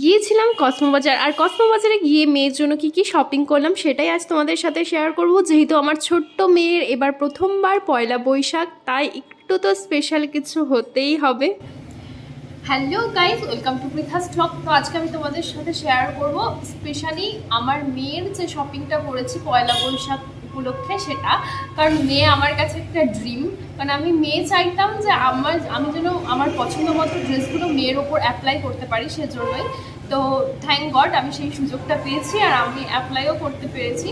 গিয়েছিলাম কসমো বাজার আর কসমো বাজারে গিয়ে মেয়ের জন্য কি কি শপিং করলাম সেটাই আজ তোমাদের সাথে শেয়ার করব। যেহেতু আমার ছোট্ট মেয়ের এবার প্রথমবার পয়লা বৈশাখ, তাই একটু তো স্পেশাল কিছু হতেই হবে। Hello guys welcome to Pritha stock তো আজকে আমি তোমাদের সাথে শেয়ার করব। স্পেশালি আমার মেয়ের যে শপিংটা করেছি পয়লা বৈশাখ উপলক্ষে সেটা। কারণ মেয়ে আমার কাছে একটা ড্রিম কারণ আমি মেয়ে চাইতাম যে আমার, আমি যেন আমার পছন্দ মতো ড্রেসগুলো মেয়ের ওপর অ্যাপ্লাই করতে পারি সেজন্যই। তো থ্যাংক গড আমি সেই সুযোগটা পেয়েছি আর আমি অ্যাপ্লাইও করতে পেরেছি।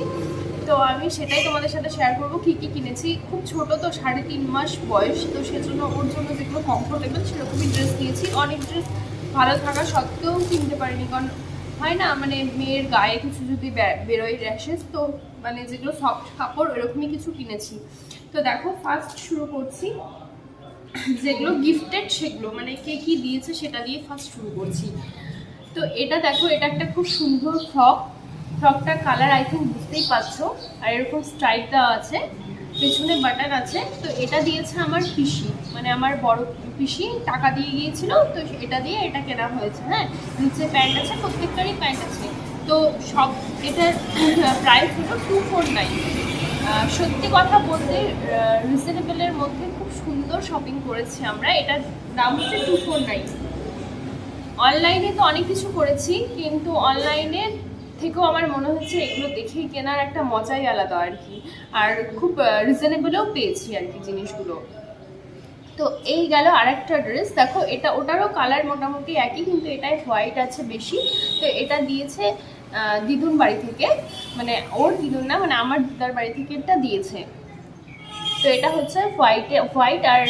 তো আমি সেটাই তোমাদের সাথে শেয়ার করব। কী কী কিনেছি? খুব ছোট তো, সাড়ে তিন মাস বয়স। তো সেজন্য ওর জন্য যেগুলো কমফোর্টেবল সেরকমই ড্রেস নিয়েছি। অনেক ড্রেস ভালো থাকা সত্ত্বেও কিনতে পারিনি। কারণ হয় না মানে মেয়ের গায়ে কিছু যদি বেরোয় র্যাশেস তো মানে যেগুলো সফট কাপড় এরকমই কিছু কিনেছি। তো দেখো ফার্স্ট শুরু করছি যেগুলো গিফটেড সেগুলো মানে কে কি দিয়েছে সেটা দিয়ে ফার্স্ট শুরু করছি। তো এটা দেখো, এটা একটা খুব সুন্দর ফ্রক ফ্রকটার কালার আই থিঙ্ক বুঝতেই পারছ, আর এরকম স্ট্রাইপ দেওয়া আছে, পেছনে বাটন আছে। তো এটা দিয়েছে আমার পিসি মানে আমার বড় পিসি টাকা দিয়ে গিয়েছিল, তো এটা দিয়ে এটা কেনা হয়েছে হ্যাঁ? নিচে প্যান্ট আছে, প্রত্যেকটারই প্যান্ট আছে। তো সব এটার প্রাইস হলো টু ফোর নাইন সত্যি কথা বলতে রিজনেবলের মধ্যে খুব সুন্দর শপিং করেছি আমরা। এটার দাম হচ্ছে টু ফোর নাইন অনলাইনে তো অনেক কিছু করেছি, কিন্তু অনলাইনের থেকেও আমার মনে হচ্ছে এগুলো দেখেই কেনার একটা মজাই আলাদা আর কি। আর খুব রিজনেবলও পেয়েছি আর কি জিনিসগুলো। তো এই গেল আরেকটা ড্রেস দেখো, এটা, ওটারও কালার মোটামুটি একই, কিন্তু এটায় হোয়াইট আছে বেশি। তো এটা দিয়েছে দিদুন বাড়ি থেকে। মানে ওর দিদুন না মানে আমার দিদার বাড়ি থেকে এটা দিয়েছে। তো এটা হচ্ছে হোয়াইটে হোয়াইট আর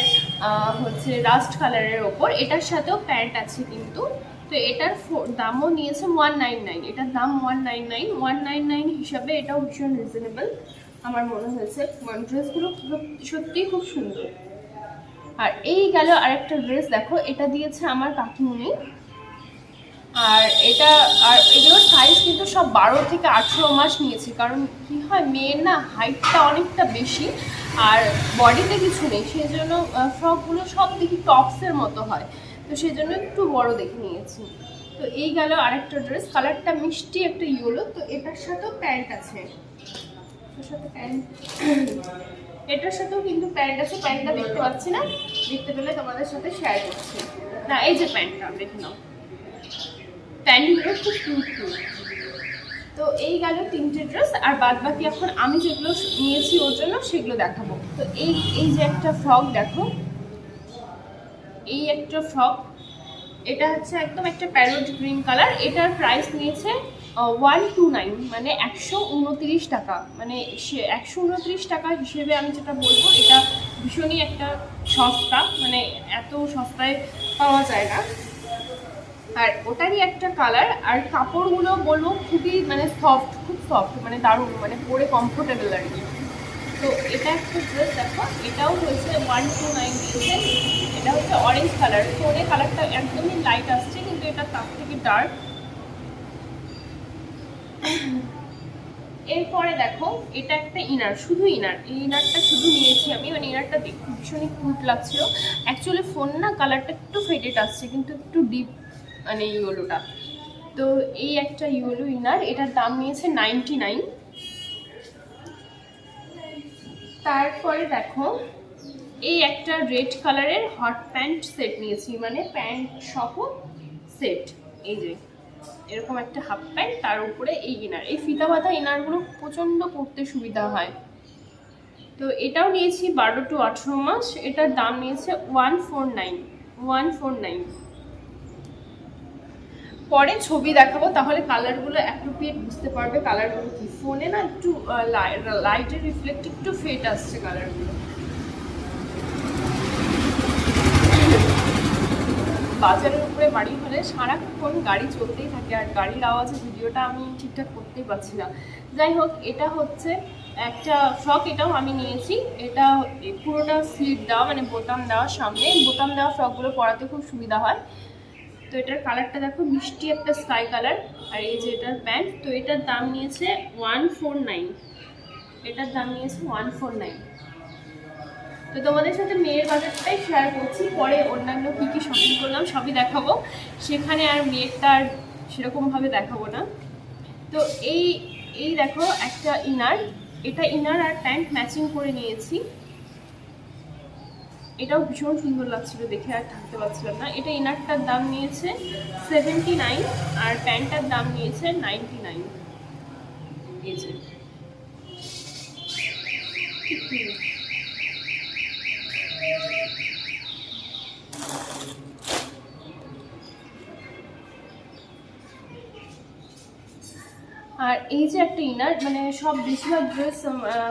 হচ্ছে রাস্ট কালারের ওপর। এটার সাথেও প্যান্ট আছে কিন্তু। তো এটার দামও নিয়েছে ওয়ান নাইন নাইন এটার দাম one nine nine one nine nine হিসাবে এটাও ভীষণ রিজনেবল আমার মনে হয়েছে ড্রেসগুলো সত্যিই খুব সুন্দর। আর এই গেল আরেকটা ড্রেস দেখো, এটা দিয়েছে আমার কাকিমুনি। আর এটা, আর এগুলোর সাইজ কিন্তু সব বারো থেকে আঠেরো মাস নিয়েছে, কারণ কি হয়, মেয়ের না হাইটটা অনেকটা বেশি, আর বডিতে কিছু নেই সেই জন্য ফ্রকগুলো সব দেখি টপসের মতো হয়। তো সেই জন্য একটু বড় দেখে নিয়েছি। তো এই গেল আরেকটা ড্রেস কালারটা মিষ্টি, একটা ইয়েলো তো এটার সাথেও প্যান্ট আছে। এটার সাথে প্যান্ট এটার সাথেও কিন্তু প্যান্ট আছে, প্যান্টটা দেখতে পাচ্ছি না। দেখতে পেলে তোমাদের সাথে শেয়ার করছি। না, এই যে প্যান্টটা, দেখে নাও। প্যান্টগুলো খুব কিউট তো এই গেল তিনটে ড্রেস আর বাদ বাকি এখন আমি যেগুলো নিয়েছি ওর জন্য সেগুলো দেখাবো। তো এই এই যে একটা ফ্রক দেখো। এই একটা ফ্রক এটা হচ্ছে একদম একটা প্যারোট গ্রিন কালার এটার প্রাইস নিয়েছে ওয়ান টু নাইন মানে একশো উনত্রিশ টাকা। মানে সে একশো উনত্রিশ টাকা হিসেবে আমি যেটা বলব, এটা ভীষণই একটা সস্তা মানে এত সস্তায় পাওয়া যায় না। আর ওটারই একটা কালার আর কাপড়গুলো বলব খুবই মানে সফট খুব সফট মানে দারুণ মানে পরে কমফোর্টেবল আর কি। তো এটা একটা ড্রেস দেখো, এটাও হয়েছে ওয়ান টু নাইন দিয়েছে এটা হচ্ছে অরেঞ্জ কালার ফোনে কালারটা একদমই লাইট আসছে, কিন্তু এটা তার থেকে ডার্ক এরপরে দেখো, এটা একটা ইনার শুধু ইনার এই ইনারটা শুধু নিয়েছি আমি মানে ইনারটা দেখতে ভীষণই কুট লাগছিল। অ্যাকচুয়ালি ফোন না কালারটা একটু ফেডেড আসছে, কিন্তু একটু ডিপ মানে ইয়েলোটা তো এই একটা ইয়েলো ইনার এটার দাম নিয়েছে নাইনটি নাইন তারপরে দেখো, এই একটা রেড কালারের হট প্যান্ট সেট নিয়েছি মানে প্যান্ট সহ সেট এই যে। এরকম একটা হাফ প্যান্ট, তার উপরে এই ইনার এই ফিতা বাঁধা ইনারগুলো প্রচণ্ড পরতে সুবিধা হয়। তো এটাও নিয়েছি বারো টু আঠেরো মাস। এটার দাম নিয়েছে one four nine one four nine পরে ছবি দেখাবো, তাহলে কালারগুলো অ্যাপ্রোপ্রিয়েট বুঝতে পারবে। কালারগুলো কি? ফোনে না একটু লাইটের রিফ্লেক্ট একটু ফেট আসছে কালারগুলো বাজারের উপরে বাড়ি হলে সারাক্ষণ গাড়ি চলতেই থাকে আর গাড়ির আওয়াজে ভিডিওটা আমি ঠিকঠাক করতেই পারছি না। যাই হোক, এটা হচ্ছে একটা ফ্রক এটাও আমি নিয়েছি। এটা পুরোটা স্লিপ দেওয়া মানে বোতাম দেওয়া সামনে। বোতাম দেওয়া ফ্রকগুলো পরাতে খুব সুবিধা হয়। তো এটার কালারটা দেখো, মিষ্টি একটা স্কাই কালার। আর এই যে এটার প্যান্ট, তো এটার দাম নিয়েছে ওয়ান ফোর নাইন। এটার দাম নিয়েছে ওয়ান ফোর নাইন। তো তোমাদের সাথে মেয়ের বাজারটাই শেয়ার করছি। পরে অন্যান্য কী কী শপিং করলাম সবই দেখাবো। সেখানে আর মেয়েরটা আর সেরকমভাবে দেখাবো না। তো এই এই দেখো একটা ইনার এটা ইনার আর প্যান্ট ম্যাচিং করে নিয়েছি। এটাও ভীষণ সুন্দর লাগছিল দেখে আর থাকতে পারছিলাম না। এটা ইনারটার দাম নিয়েছে সেভেন্টি নাইন আর প্যান্টটার দাম নিয়েছে নাইনটি নাইন এই যে। এই যে একটা ইনার মানে সব বেশিরভাগ ড্রেস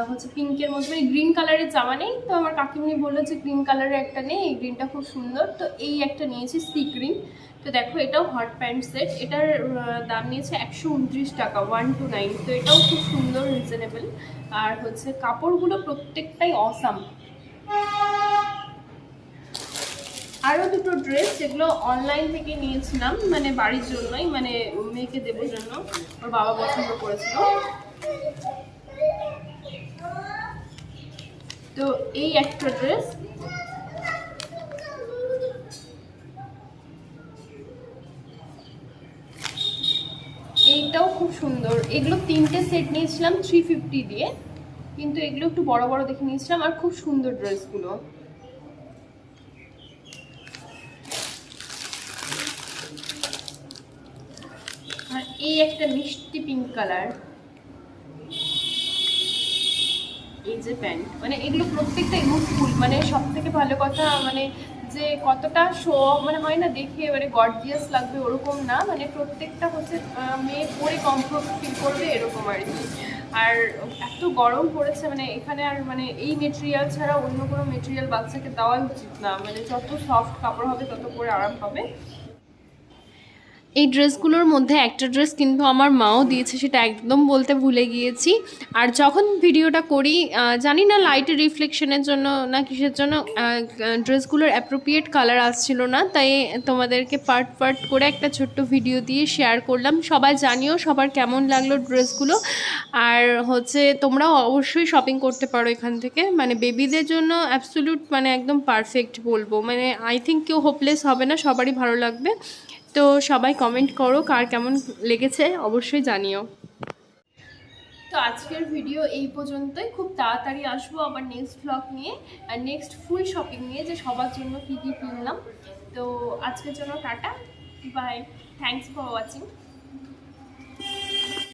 হচ্ছে পিঙ্কের মধ্যে মানে গ্রিন কালারের জামা নেই। তো আমার কাকিমনি বলল যে গ্রিন কালারের একটা নেই, এই গ্রিনটা খুব সুন্দর। তো এই একটা নিয়েছি সি গ্রিন তো দেখো, এটাও হট প্যান্ট সেট এটার দাম নিয়েছে একশো উনত্রিশ টাকা ওয়ান টু নাইন তো এটাও খুব সুন্দর রিজনেবল আর হচ্ছে কাপড়গুলো প্রত্যেকটাই অসাম আরও দুটো ড্রেস যেগুলো অনলাইন থেকে নিয়েছিলাম মানে বাড়ির জন্যই মানে মেয়েকে দেবার জন্য। ওর বাবা পছন্দ করেছিল। তো এই একটা ড্রেস এইটাও খুব সুন্দর। এগুলো তিনটে সেট নিয়েছিলাম থ্রি ফিফটি দিয়ে। কিন্তু এগুলো একটু বড় বড় দেখে নিয়েছিলাম, আর খুব সুন্দর ড্রেসগুলো আর এই একটা মিষ্টি পিঙ্ক কালার এই যে প্যান্ট মানে এগুলো প্রত্যেকটা ইউজফুল মানে সব থেকে ভালো কথা মানে যে কতটা শো মানে হয় না দেখে মানে গর্জিয়াস লাগবে ওরকম না মানে প্রত্যেকটা হচ্ছে মেয়ে পরে কমফোর্ট ফিল করবে এরকম আর কি। আর এত গরম পড়েছে মানে এখানে আর মানে এই মেটেরিয়াল ছাড়া অন্য কোনো মেটেরিয়াল বাচ্চাকে দেওয়াই উচিত না মানে যত সফট কাপড় হবে তত পরে আরাম পাবে। এই ড্রেসগুলোর মধ্যে একটা ড্রেস কিন্তু আমার মাও দিয়েছে, সেটা একদম বলতে ভুলে গিয়েছি। আর যখন ভিডিওটা করি জানি না লাইটের রিফ্লেকশনের জন্য না কিসের জন্য ড্রেসগুলোর অ্যাপ্রোপ্রিয়েট কালার আসছিল না, তাই তোমাদেরকে পার্ট পার্ট করে একটা ছোট্ট ভিডিও দিয়ে শেয়ার করলাম। সবাই জানিও সবার কেমন লাগল ড্রেসগুলো। আর হচ্ছে তোমরাও অবশ্যই শপিং করতে পারো এখান থেকে। মানে বেবিদের জন্য অ্যাবসোলিউট মানে একদম পারফেক্ট বলব। মানে আই থিঙ্ক কেউ হোপলেস হবে না, সবারই ভালো লাগবে। তো সবাই কমেন্ট করো, কার কেমন লেগেছে অবশ্যই জানিও। তো আজকের ভিডিও এই পর্যন্তই। খুব তাড়াতাড়ি আসব আবার নেক্সট ব্লগ নিয়ে আর নেক্সট ফুল শপিং নিয়ে যে সবার জন্য কী কী কিনলাম। তো আজকের জন্য tata bye thanks for watching